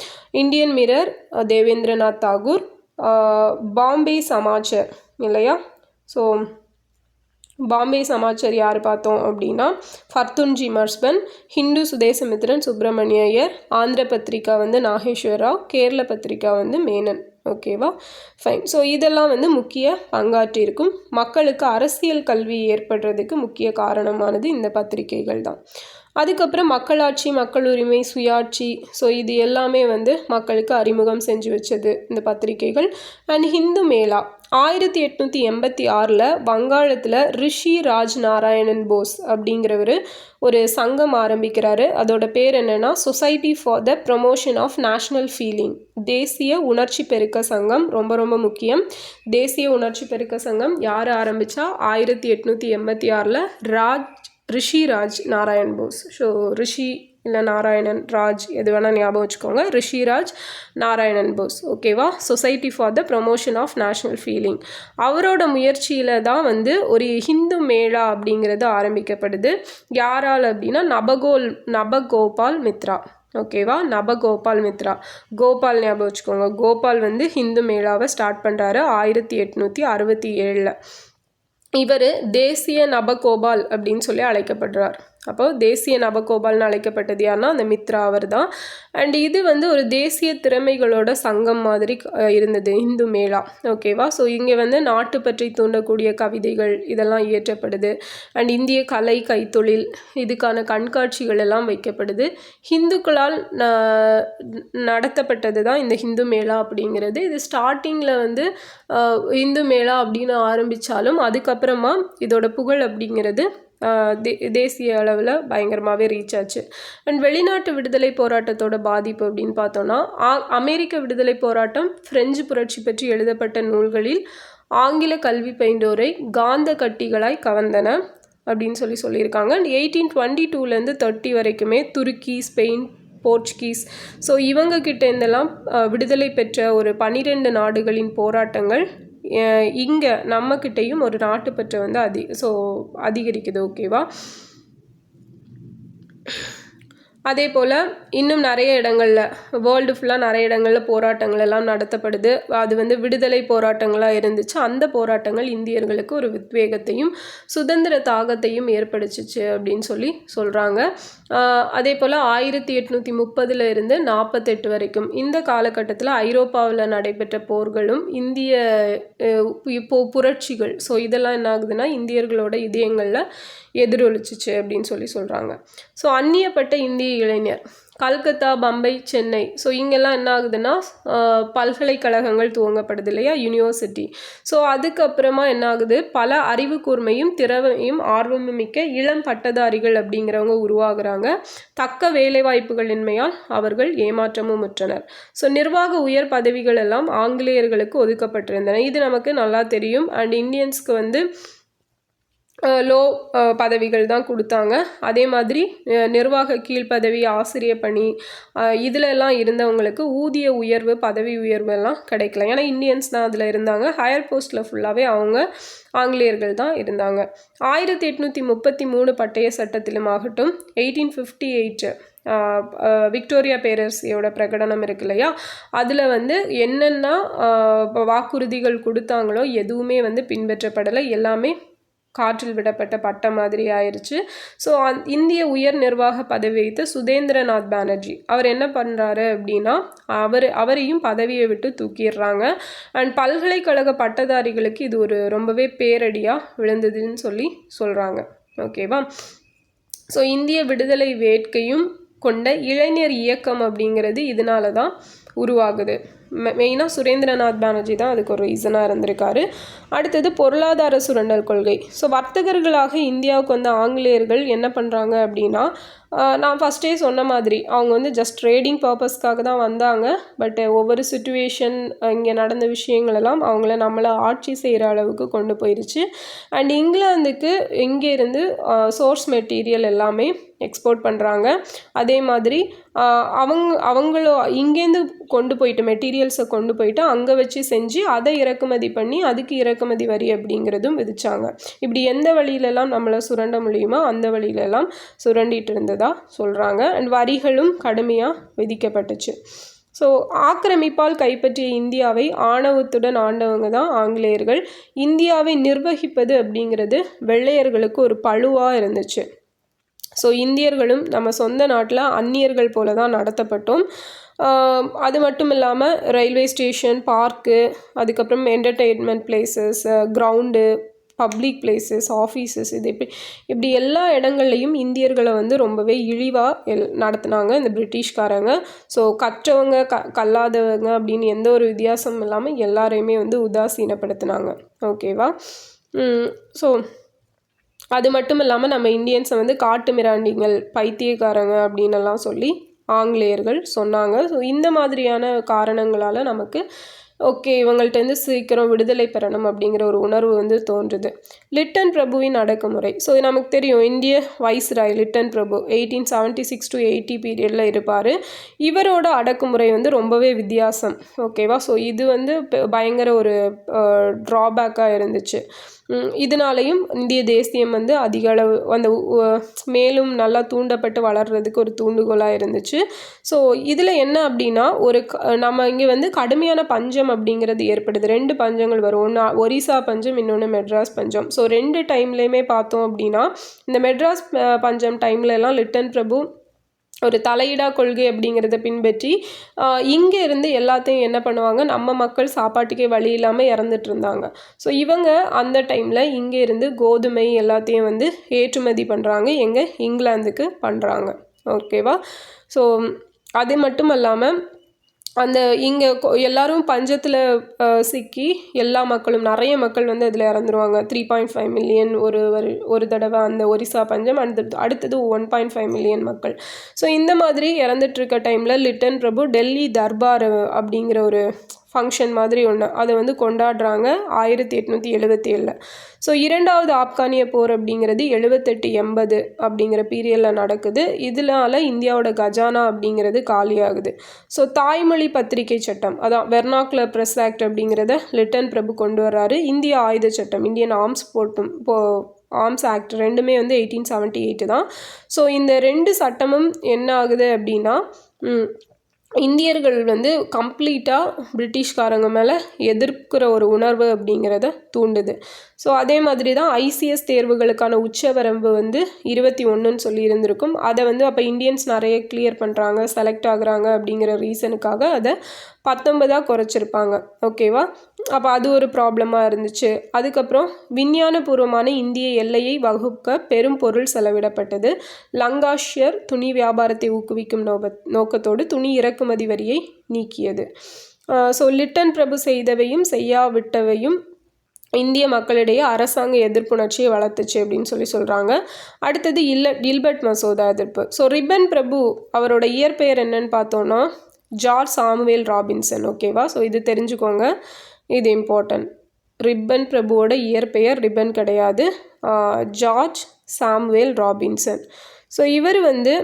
இந்தியன் மிரர் தேவேந்திரநாத் தாகூர் பாம்பே சமாச்சர் இல்லையா? ஸோ பாம்பே சமாச்சார் யார் பார்த்தோம் அப்படின்னா ஃபர்துன்ஜி மர்ஸ்பன் ஹிந்து சுதேசமித்ரன் சுப்பிரமணியர் ஐயர் ஆந்திர பத்திரிக்கா வந்து நாகேஸ்வர் ராவ் கேரள பத்திரிக்கா வந்து மேனன். ஓகேவா ஃபைன் ஸோ இதெல்லாம் வந்து முக்கிய பங்காற்றி இருக்கும் மக்களுக்கு அரசியல் கல்வி ஏற்படுறதுக்கு முக்கிய காரணமானது இந்த பத்திரிகைகள் தான். அதுக்கப்புறம் மக்களாட்சி மக்கள் உரிமை சுயாட்சி. ஸோ இது எல்லாமே வந்து மக்களுக்கு அறிமுகம் செஞ்சு வச்சது இந்த பத்திரிகைகள். அண்ட் ஹிந்து மேளா ஆயிரத்தி எட்நூற்றி எண்பத்தி ஆறில் வங்காளத்தில் ரிஷி ராஜ் நாராயணன் போஸ் அப்படிங்கிறவர் ஒரு சங்கம் ஆரம்பிக்கிறாரு. அதோட பேர் என்னென்னா society for the promotion of national feeling தேசிய உணர்ச்சி பெருக்க சங்கம் ரொம்ப ரொம்ப முக்கியம். தேசிய உணர்ச்சி பெருக்க சங்கம் யார் ஆரம்பித்தா ஆயிரத்தி எட்நூற்றி எண்பத்தி ஆறில் ராஜ் ரிஷிராஜ் நாராயண் போஸ். ஸோ ரிஷி இல்லை நாராயணன் ராஜ் எது வேணால் ஞாபகம் வச்சுக்கோங்க. ரிஷிராஜ் நாராயணன் போஸ். ஓகேவா society for the promotion of national feeling அவரோட முயற்சியில் தான் வந்து ஒரு ஹிந்து மேளா அப்படிங்கிறது ஆரம்பிக்கப்படுது. யாரால் அப்படின்னா நபகோல் நபகோபால் மித்ரா. ஓகேவா நபகோபால் மித்ரா. கோபால் ஞாபகம் வச்சுக்கோங்க. கோபால் வந்து ஹிந்து மேளாவை ஸ்டார்ட் பண்ணுறாரு ஆயிரத்தி எட்நூற்றி அறுபத்தி ஏழில். இவர் தேசிய நபகோபால் அப்படின்னு சொல்லி அழைக்கப்படுறார். அப்போ தேசிய நபகோபால்னு அழைக்கப்பட்டது யாருன்னா அந்த மித்ரா அவர் தான் அண்ட் இது வந்து ஒரு தேசிய திறமைகளோட சங்கம் மாதிரி இருந்தது இந்து மேளா. ஓகேவா ஸோ இங்கே வந்து நாட்டு பற்றி தூண்டக்கூடிய கவிதைகள் இதெல்லாம் இயற்றப்படுது. அண்ட் இந்திய கலை கைத்தொழில் இதுக்கான கண்காட்சிகள் எல்லாம் வைக்கப்படுது. ஹிந்துக்களால் நடத்தப்பட்டது தான் இந்த ஹிந்து மேளா அப்படிங்கிறது. இது ஸ்டார்டிங்கில் வந்து இந்து மேளா அப்படின்னு ஆரம்பித்தாலும் அதுக்கப்புறமா இதோட புகழ் அப்படிங்கிறது தே தேசிய அளவில் பயங்கரமாகவே ரீச் ஆச்சு. அண்ட் வெளிநாட்டு விடுதலை போராட்டத்தோட பாதிப்பு அப்படின்னு பார்த்தோன்னா அமெரிக்க விடுதலை போராட்டம் பிரெஞ்சு புரட்சி பற்றி எழுதப்பட்ட நூல்களில் ஆங்கில கல்வி பயின்றோரை காந்த கட்டிகளாய் கவர்ந்தன அப்படின்னு சொல்லி சொல்லியிருக்காங்க. அண்ட் எயிட்டீன் டுவெண்ட்டி டூலேருந்து தேர்ட்டி வரைக்குமே துருக்கி ஸ்பெயின் போர்ச்சுகீஸ் ஸோ இவங்கக்கிட்ட இருந்தெல்லாம் விடுதலை பெற்ற ஒரு பனிரெண்டு நாடுகளின் போராட்டங்கள் இங்கே நம்மக்கிட்டேயும் ஒரு நாட்டுப்பற்றை வந்து அதி ஸோ அதிகரிக்குது ஓகேவா அதே போல் இன்னும் நிறைய இடங்களில் வேர்ல்டு ஃபுல்லாக நிறைய இடங்களில் போராட்டங்கள் எல்லாம் நடத்தப்படுது. அது வந்து விடுதலை போராட்டங்களாக இருந்துச்சு. அந்த போராட்டங்கள் இந்தியர்களுக்கு ஒரு உத்வேகத்தையும் சுதந்திர தாகத்தையும் ஏற்படுத்திச்சு அப்படின்னு சொல்லி சொல்கிறாங்க அதே போல் ஆயிரத்தி எட்நூற்றி முப்பதுல இருந்து நாற்பத்தெட்டு வரைக்கும். இந்த காலகட்டத்தில் ஐரோப்பாவில் நடைபெற்ற போர்களும் இந்திய இப்போ புரட்சிகள் ஸோ இதெல்லாம் என்ன ஆகுதுன்னா இந்தியர்களோட இதயங்களில் எதிரொலிச்சிச்சு அப்படின்னு சொல்லி சொல்கிறாங்க ஸோ அந்நியப்பட்ட இந்திய இளைஞர் கல்கத்தா பம்பை சென்னை. ஸோ இங்கெல்லாம் என்ன ஆகுதுன்னா பல்கலைக்கழகங்கள் துவங்கப்படுது இல்லையா? யூனிவர்சிட்டி ஸோ அதுக்கப்புறமா என்ன ஆகுது? பல அறிவு கூர்மையும் திறமையும் ஆர்வமும் மிக்க இளம் பட்டதாரிகள் அப்படிங்கிறவங்க உருவாகிறாங்க. தக்க வேலைவாய்ப்புகளின்மையால் அவர்கள் ஏமாற்றமும் உற்றனர். ஸோ நிர்வாக உயர் பதவிகள் எல்லாம் ஆங்கிலேயர்களுக்கு ஒதுக்கப்பட்டிருந்தன. இது நமக்கு நல்லா தெரியும். அண்ட் இந்தியன்ஸ்க்கு வந்து லோ பதவிகள் தான் கொடுத்தாங்க. அதே மாதிரி நிர்வாக கீழ்ப்பதவி ஆசிரியர் பணி இதிலெல்லாம் இருந்தவங்களுக்கு ஊதிய உயர்வு பதவி உயர்வு எல்லாம் கிடைக்கல. ஏன்னா இந்தியன்ஸ் தான் அதில் இருந்தாங்க. ஹையர் போஸ்ட்டில் ஃபுல்லாகவே அவங்க ஆங்கிலேயர்கள் தான் இருந்தாங்க. ஆயிரத்தி எட்நூற்றி முப்பத்தி மூணு பட்டய சட்டத்திலும் ஆகட்டும் எயிட்டீன் ஃபிஃப்டி எயிட்டு விக்டோரியா பேரரசியோட பிரகடனம் இருக்கு இல்லையா? அதில் வந்து என்னென்ன வாக்குறுதிகள் கொடுத்தாங்களோ எதுவுமே வந்து பின்பற்றப்படலை. எல்லாமே காற்றில் விடப்பட்ட பட்டம் மாதிரி ஆயிடுச்சு ஸோ அந் இந்திய உயர் நிர்வாக பதவி வைத்த சுதேந்திரநாத் பானர்ஜி அவர் என்ன பண்ணுறாரு அப்படின்னா அவர் அவரையும் பதவியை விட்டு தூக்கிடுறாங்க. அண்ட் பல்கலைக்கழக பட்டதாரிகளுக்கு இது ஒரு ரொம்பவே பேரடியாக விழுந்ததுன்னு சொல்லி சொல்கிறாங்க ஓகேவா ஸோ இந்திய விடுதலை வேட்கையும் கொண்ட இளைஞர் இயக்கம் அப்படிங்கிறது இதனால தான் உருவாகுது. மெயினாக சுரேந்திரநாத் பானர்ஜி தான் அதுக்கு ஒரு ரீசனாக இருந்திருக்காரு. அடுத்தது பொருளாதார சுரண்டல் கொள்கை. ஸோ வர்த்தகர்களாக இந்தியாவுக்கு வந்த ஆங்கிலேயர்கள் என்ன பண்ணுறாங்க அப்படின்னா நான் ஃபஸ்ட்டே சொன்ன மாதிரி அவங்க வந்து ஜஸ்ட் ட்ரேடிங் பர்பஸ்க்காக தான் வந்தாங்க. பட் ஒவ்வொரு சுச்சுவேஷன் இங்கே நடந்த விஷயங்களெல்லாம் அவங்கள நம்மளை ஆட்சி செய்கிற அளவுக்கு கொண்டு போயிடுச்சு அண்ட் இங்கிலாந்துக்கு இங்கேருந்து சோர்ஸ் மெட்டீரியல் எல்லாமே எக்ஸ்போர்ட் பண்ணுறாங்க அதே மாதிரி அவங்க அவங்களோ இங்கேருந்து கொண்டு போயிட்டு மெட்டீரியல்ஸை கொண்டு போயிட்டு அங்கே வச்சு செஞ்சு அதை இறக்குமதி பண்ணி அதுக்கு இறக்குமதி வரி அப்படிங்கிறதும் விதித்தாங்க இப்படி எந்த வழியிலலாம் நம்மளை சுரண்ட முடியுமோ அந்த வழியிலலாம் சுரண்டிட்டு இருந்தது. சொல்கிறாங்க அண்ட் வரிகளும் கடுமையாக விதிக்கப்பட்டுச்சு. ஸோ ஆக்கிரமிப்பால் கைப்பற்றிய இந்தியாவை ஆணவத்துடன் ஆண்டவங்க தான் ஆங்கிலேயர்கள். இந்தியாவை நிர்வகிப்பது அப்படிங்கிறது வெள்ளையர்களுக்கு ஒரு பழுவாக இருந்துச்சு. ஸோ இந்தியர்களும் நம்ம சொந்த நாட்டில் அந்நியர்கள் போல தான் நடத்தப்பட்டோம். அது மட்டும் இல்லாமல் ரயில்வே ஸ்டேஷன் பார்க்கு அதுக்கப்புறம் entertainment places ground public places offices இது இப்படி இப்படி எல்லா இடங்கள்லையும் இந்தியர்களை வந்து ரொம்பவே இழிவாக எல் நடத்துனாங்க இந்த பிரிட்டிஷ்காரங்க. ஸோ கற்றவங்க க கல்லாதவங்க அப்படின்னு எந்த ஒரு வித்தியாசம் இல்லாமல் எல்லாரையுமே வந்து உதாசீனப்படுத்தினாங்க. ஓகேவா ஸோ அது மட்டும் இல்லாமல் நம்ம இந்தியன்ஸை வந்து காட்டு மிராண்டிங்கள் பைத்தியக்காரங்க அப்படின்னெல்லாம் சொல்லி ஆங்கிலேயர்கள் சொன்னாங்க. ஸோ இந்த மாதிரியான காரணங்களால் நமக்கு ஓகே இவங்கள்ட்டேருந்து சீக்கிரம் விடுதலை பெறணும் அப்படிங்கிற ஒரு உணர்வு வந்து தோன்றுது. லிட்டன் பிரபுவின் அடக்குமுறை. ஸோ நமக்கு தெரியும் இந்திய viceroy Lytton Prabhu eighteen seventy six to eighty பீரியடில் இருப்பார். இவரோட அடக்குமுறை வந்து ரொம்பவே வித்தியாசம். ஓகேவா ஸோ இது வந்து பயங்கர ஒரு ட்ராபேக்காக இருந்துச்சு. இதனாலையும் இந்திய தேசியம் வந்து அதிக அளவு அந்த மேலும் நல்லா தூண்டப்பட்டு வளர்கிறதுக்கு ஒரு தூண்டுகோலாக இருந்துச்சு. ஸோ இதில் என்ன அப்படின்னா ஒரு நம்ம இங்கே வந்து கடுமையான பஞ்சம் அப்படிங்கிறது ஏற்படுது. ரெண்டு பஞ்சங்கள் வரும். ஒன்று ஒரிசா பஞ்சம் இன்னொன்று மெட்ராஸ் பஞ்சம். ஸோ ரெண்டு டைம்லேயுமே பார்த்தோம் அப்படின்னா இந்த மெட்ராஸ் பஞ்சம் டைம்லலாம் லிட்டன் பிரபு ஒரு தலையிடா கொள்கை அப்படிங்கிறத பின்பற்றி இங்கே இருந்து எல்லாத்தையும் என்ன பண்ணுவாங்க? நம்ம மக்கள் சாப்பாட்டுக்கே வழி இல்லாமல் இறந்துட்டு இருந்தாங்க ஸோ இவங்க அந்த டைமில் இங்கே இருந்து கோதுமை எல்லாத்தையும் வந்து ஏற்றுமதி பண்ணுறாங்க எங்கே? இங்கிலாந்துக்கு பண்ணுறாங்க ஓகேவா ஸோ அது மட்டும் இல்லாமல் அந்த இங்கே எல்லாரும் பஞ்சத்தில் சிக்கி எல்லா மக்களும் நிறைய மக்கள் வந்து அதில் இறந்துருவாங்க. த்ரீ பாயிண்ட் ஃபைவ் மில்லியன் ஒரு ஒரு ஒரு தடவை அந்த ஒரிசா பஞ்சம் அடுத்தது அடுத்தது ஒன் பாயிண்ட் ஃபைவ் மில்லியன் மக்கள். ஸோ இந்த மாதிரி இறந்துட்டு இருக்க டைமில் லிட்டன் பிரபு டெல்லி தர்பார் அப்படிங்கிற ஒரு ஃபங்க்ஷன் மாதிரி ஒன்று அதை வந்து கொண்டாடுறாங்க ஆயிரத்தி எட்நூற்றி எழுபத்தி ஏழில். ஸோ இரண்டாவது ஆப்கானிய போர் அப்படிங்கிறது எழுபத்தெட்டு எண்பது அப்படிங்கிற பீரியடில் நடக்குது. இதனால இந்தியாவோட கஜானா அப்படிங்கிறது காலியாகுது. ஸோ தாய்மொழி பத்திரிகை சட்டம் அதான் வெர்னாக்குலர் ப்ரெஸ் ஆக்ட் அப்படிங்கிறத லிட்டன் பிரபு கொண்டு வர்றாரு. இந்திய ஆயுத சட்டம் இந்தியன் ஆர்ம்ஸ் போட்டும் போ ஆர்ம்ஸ் ஆக்ட் ரெண்டுமே வந்து எயிட்டீன் செவன்ட்டி எயிட்டு தான். ஸோ இந்த ரெண்டு சட்டமும் என்ன ஆகுது அப்படின்னா இந்தியர்கள் வந்து கம்ப்ளீட்டாக பிரிட்டிஷ்காரங்க மேலே எதிர்க்கிற ஒரு உணர்வு அப்படிங்கிறத தூண்டுது. ஸோ அதே மாதிரி தான் ஐசிஎஸ் தேர்வுகளுக்கான உச்சவரம்பு வந்து இருபத்தி ஒன்றுன்னு சொல்லி இருந்திருக்கும் அதை வந்து அப்போ இந்தியன்ஸ் நிறைய கிளியர் பண்ணுறாங்க செலக்ட் ஆகுறாங்க அப்படிங்கிற ரீசனுக்காக அதை பத்தொன்பதாக குறைச்சிருப்பாங்க. ஓகேவா அப்போ அது ஒரு ப்ராப்ளமாக இருந்துச்சு. அதுக்கப்புறம் விஞ்ஞானபூர்வமான இந்திய எல்லையை வகுக்க பெரும் பொருள் செலவிடப்பட்டது. லங்காஷியர் துணி வியாபாரத்தை ஊக்குவிக்கும் நோப நோக்கத்தோடு துணி இறக்குமதி வரியை நீக்கியது. ஸோ லிட்டன் பிரபு செய்தவையும் செய்யாவிட்டவையும் இந்திய மக்களிடையே அரசாங்க எதிர்ப்புணர்ச்சியை வளர்த்துச்சு அப்படின்னு சொல்லி சொல்கிறாங்க அடுத்தது இல்ல டில்பர்ட் மசோதா எதிர்ப்பு. ஸோ ரிப்பன் பிரபு அவரோட இயற்பெயர் என்னன்னு பார்த்தோன்னா ஜார்ஜ் சாமுவேல் ராபின்சன். ஓகேவா ஸோ இது தெரிஞ்சுக்கோங்க. இது இம்பார்ட்டன்ட் ரிப்பன் பிரபுவோட இயற்பெயர் ரிப்பன் கிடையாது. George Samuel Robinson. ஸோ இவர் வந்து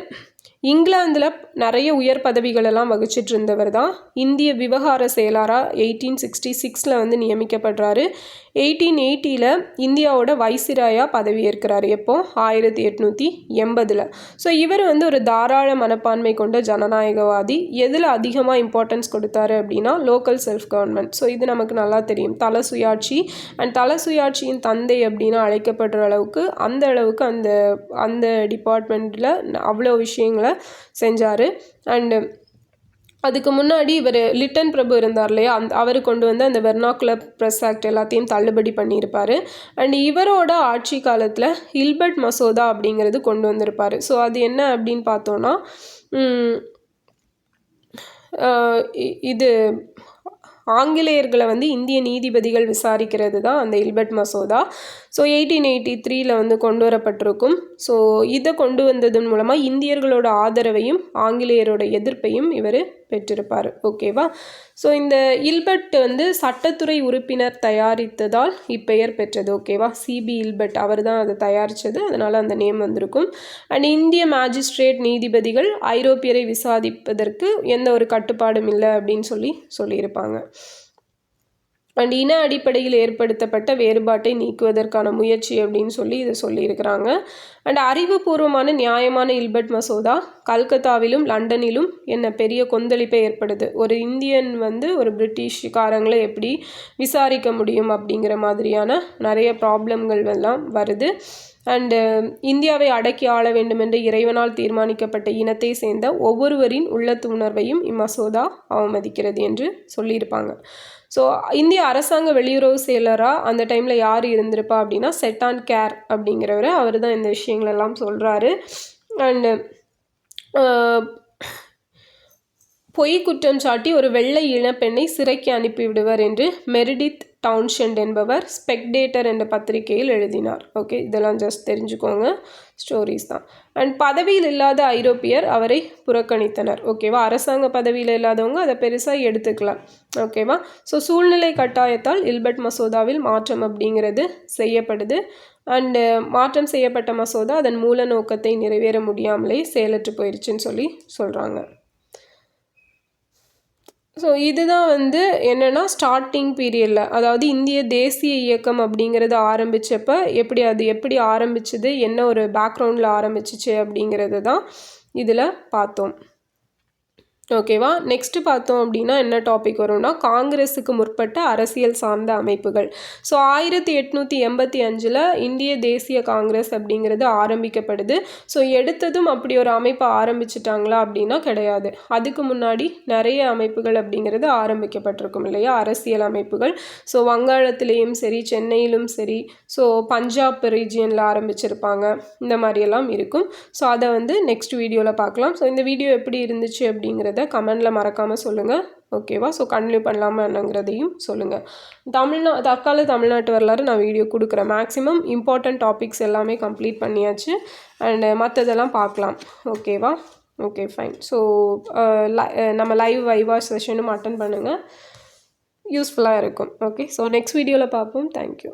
இங்கிலாந்தில் நிறைய உயர் பதவிகளெல்லாம் வகிச்சிட்டு இருந்தவர் தான். இந்திய விவகார செயலாராக எயிட்டீன் சிக்ஸ்டி சிக்ஸில் வந்து நியமிக்கப்படுறாரு. எயிட்டீன் எயிட்டியில் இந்தியாவோட வைசிராயாக பதவியேற்கிறார். எப்போ? ஆயிரத்தி எட்நூற்றி எண்பதில். ஸோ இவர் வந்து ஒரு தாராள மனப்பான்மை கொண்ட ஜனநாயகவாதி. எதில் அதிகமாக இம்பார்ட்டன்ஸ் கொடுத்தாரு அப்படின்னா லோக்கல் செல்ஃப் கவர்மெண்ட் ஸோ இது நமக்கு நல்லா தெரியும். தல சுயாட்சி அண்ட் தல சுயாட்சியின் தந்தை அப்படின்னு அழைக்கப்படுற அளவுக்கு அந்த அளவுக்கு அந்த அந்த டிபார்ட்மெண்ட்டில் அவ்வளோ விஷயங்களை செஞ்சார். அண்டு அதுக்கு முன்னாடி இவர் லிட்டன் பிரபு இருந்தார் இல்லையா? அந்த அவர் கொண்டு வந்து அந்த வெர்னாக்குலர் ப்ரெஸ் ஆக்ட் எல்லாத்தையும் தள்ளுபடி பண்ணியிருப்பார். அண்ட் இவரோட ஆட்சி காலத்தில் ஹில்பர்ட் மசோதா அப்படிங்கிறது கொண்டு வந்திருப்பார். ஸோ அது என்ன அப்படின்னு பார்த்தோன்னா இது ஆங்கிலேயர்களை வந்து இந்திய நீதிபதிகள் விசாரிக்கிறது தான் அந்த இல்பர்ட் மசோதா. ஸோ எயிட்டீன் எயிட்டி த்ரீல வந்து கொண்டு வரப்பட்டிருக்கும். ஸோ இதை கொண்டு வந்ததன் மூலமாக இந்தியர்களோட ஆதரவையும் ஆங்கிலேயரோட எதிர்ப்பையும் இவர் பெற்றிருப்பார். ஓகேவா ஸோ இந்த இல்பர்ட் வந்து சட்டத்துறை உறுப்பினர் தயாரித்ததால் இப்பெயர் பெற்றது. ஓகேவா சிபி இல்பர்ட் அவர் தான் அதை தயாரித்தது அதனால் அந்த நேம் வந்திருக்கும். அண்ட் இந்திய மேஜிஸ்ட்ரேட் நீதிபதிகள் ஐரோப்பியரை விசாரிப்பதற்கு எந்த ஒரு கட்டுப்பாடும் இல்லை அப்படின்னு சொல்லி சொல்லியிருப்பாங்க. அண்ட் இன அடிப்படையில் ஏற்படுத்தப்பட்ட வேறுபாட்டை நீக்குவதற்கான முயற்சி அப்படின்னு சொல்லி இதை சொல்லியிருக்கிறாங்க. அண்ட் அறிவுபூர்வமான நியாயமான இல்பர்ட் மசோதா கல்கத்தாவிலும் லண்டனிலும் என்ன பெரிய கொந்தளிப்பை ஏற்படுது. ஒரு இந்தியன் வந்து ஒரு பிரிட்டிஷ்காரங்களை எப்படி விசாரிக்க முடியும் அப்படிங்கிற மாதிரியான நிறைய ப்ராப்ளம்கள் எல்லாம் வருது. அண்டு இந்தியாவை அடக்கி ஆள வேண்டும் என்று இறைவனால் தீர்மானிக்கப்பட்ட இனத்தை சேர்ந்த ஒவ்வொருவரின் உள்ளத்து உணர்வையும் இம்மசோதா அவமதிக்கிறது என்று சொல்லியிருப்பாங்க. ஸோ இந்திய அரசாங்க வெளியுறவு செயலராக அந்த டைமில் யார் இருந்திருப்பா அப்படின்னா செட்டான் கேர் அப்படிங்கிறவர். அவர் தான் இந்த விஷயங்களெல்லாம் சொல்கிறாரு அண்டு பொய் குற்றம் சாட்டி ஒரு வெள்ளை இளப்பெண்ணை சிறைக்கு அனுப்பிவிடுவர் என்று மெரிடித் டவுன்ஷெண்ட் என்பவர் ஸ்பெக்டேட்டர் என்ற பத்திரிகையில் எழுதினார். ஓகே இதெல்லாம் ஜஸ்ட் தெரிஞ்சுக்கோங்க. ஸ்டோரிஸ் தான். அண்ட் பதவியில் இல்லாத ஐரோப்பியர் அவரை புறக்கணித்தனர். ஓகேவா அரசாங்க பதவியில் இல்லாதவங்க அதை பெருசாக எடுத்துக்கலாம். ஓகேவா ஸோ சூழ்நிலை கட்டாயத்தால் இல்பர்ட் மசோதாவில் மாற்றம் அப்படிங்கிறது செய்யப்படுது. அண்டு மாற்றம் செய்யப்பட்ட மசோதா அதன் மூல நோக்கத்தை நிறைவேற முடியாமலே செயலற்று போயிடுச்சுன்னு சொல்லி சொல்கிறாங்க ஸோ இதுதான் வந்து என்னென்னா ஸ்டார்டிங் பீரியடில் அதாவது இந்திய தேசிய இயக்கம் அப்படிங்கிறது ஆரம்பித்தப்ப எப்படி அது எப்படி ஆரம்பிச்சது என்ன ஒரு பேக்ரவுண்டில் ஆரம்பிச்சிச்சு அப்படிங்கிறது தான் இதில் பார்த்தோம். ஓகேவா? நெக்ஸ்ட்டு பார்த்தோம் அப்படின்னா என்ன டாபிக் வரும்னா காங்கிரஸுக்கு முற்பட்ட அரசியல் சார்ந்த அமைப்புகள். ஸோ ஆயிரத்தி எட்நூற்றி எண்பத்தி அஞ்சில் இந்திய தேசிய காங்கிரஸ் அப்படிங்கிறது ஆரம்பிக்கப்படுது. ஸோ எடுத்ததும் அப்படி ஒரு அமைப்பை ஆரம்பிச்சிட்டாங்களா அப்படின்னா கிடையாது. அதுக்கு முன்னாடி நிறைய அமைப்புகள் அப்படிங்கிறது ஆரம்பிக்கப்பட்டிருக்கும் இல்லையா? அரசியல் அமைப்புகள். ஸோ வங்காளத்திலேயும் சரி சென்னையிலும் சரி ஸோ பஞ்சாப் ரீஜியனில் ஆரம்பிச்சிருப்பாங்க. இந்த மாதிரியெல்லாம் இருக்கும். ஸோ அதை வந்து நெக்ஸ்ட் வீடியோவில் பார்க்கலாம். ஸோ இந்த வீடியோ எப்படி இருந்துச்சு அப்படிங்கிறது அப்படிங்கிறத கமெண்டில் மறக்காமல் சொல்லுங்கள் ஓகேவா? ஸோ கண்டினியூ பண்ணலாமா என்னங்கிறதையும் சொல்லுங்கள் தமிழ்நா தற்கால தமிழ்நாட்டு வரலாறு நான் வீடியோ கொடுக்குறேன். மேக்ஸிமம் இம்பார்ட்டண்ட் டாபிக்ஸ் எல்லாமே கம்ப்ளீட் பண்ணியாச்சு. அண்டு மற்றதெல்லாம் பார்க்கலாம். ஓகேவா? ஓகே ஃபைன் ஸோ நம்ம லைவ் வைவா செஷனும் அட்டன் பண்ணுங்கள் யூஸ்ஃபுல்லாக இருக்கும். ஓகே ஸோ நெக்ஸ்ட் வீடியோவில் பார்ப்போம். தேங்க்யூ